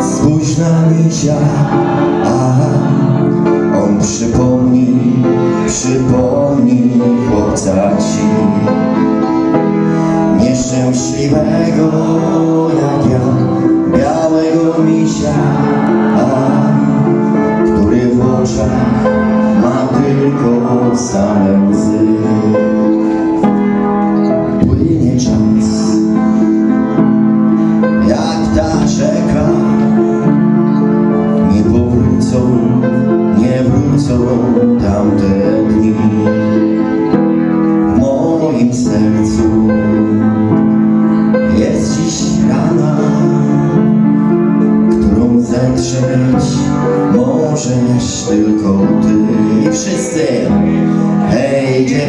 Spójrz na misia, aha, on przypomni, przypomni chłopca ci. Nieszczęśliwego jak ja, białego misia, a, który w oczach ma tylko same łzy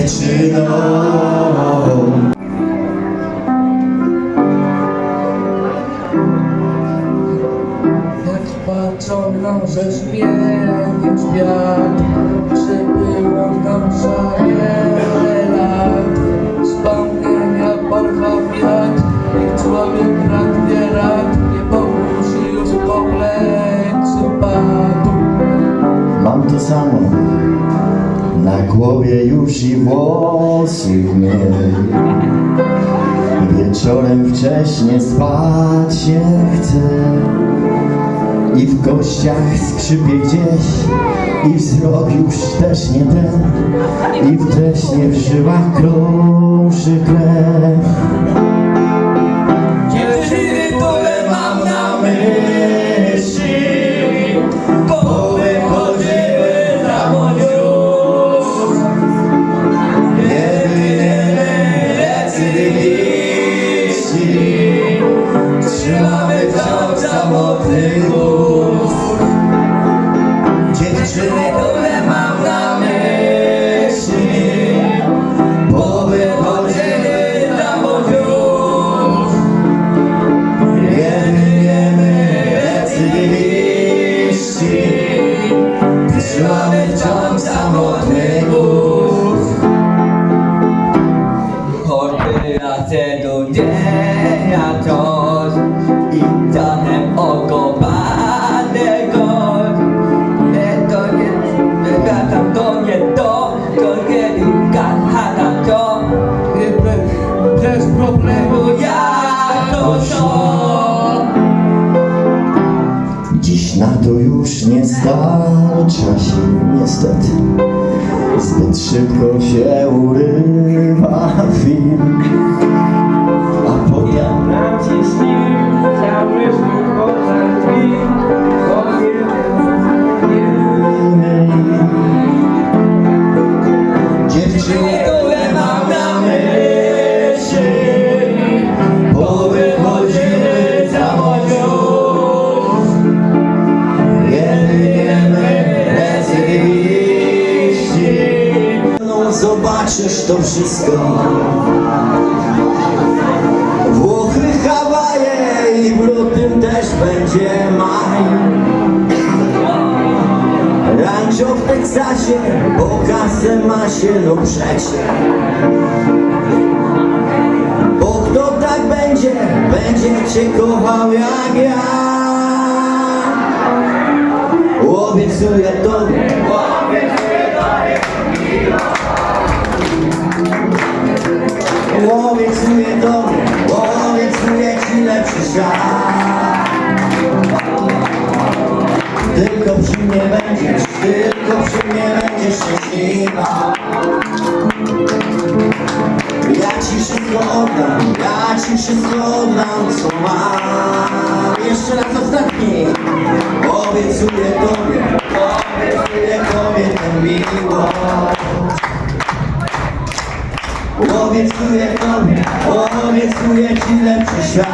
dziewczyno Jak patrzą że zmienił świat Przybyło nam szale lat Wspomnienia porwał wiatr I człowiek rad wie rad Nie pomóż już kompleksu padł Mam to samo głowie już i włosów mniej Wieczorem wcześnie spać się chce I w kościach skrzypie gdzieś I wzrok już też nie ten I wcześnie w żyłach krąży krew Слави там самотним na to już nie starcza się niestety. Zbyt szybko się urywa film zobaczysz to wszystko. Włochy, Hawaje i w lutym też będzie maj. Rancho w Teksasie, bo kasę ma się, no przecie Bo kto tak będzie, będzie cię kochał jak ja. Obiecuję tobie, Obiecuję tobie, obiecuję ci lepszy świat. Tylko przy mnie będziesz, tylko przy mnie będziesz szczęśliwa Ja ci wszystko oddam, ja ci wszystko oddam, co mam. Jeszcze raz ostatni. Obiecuję tobie, obiecuję tobie tę miłość Obiecuję tobie, obiecuję ci lepszy świat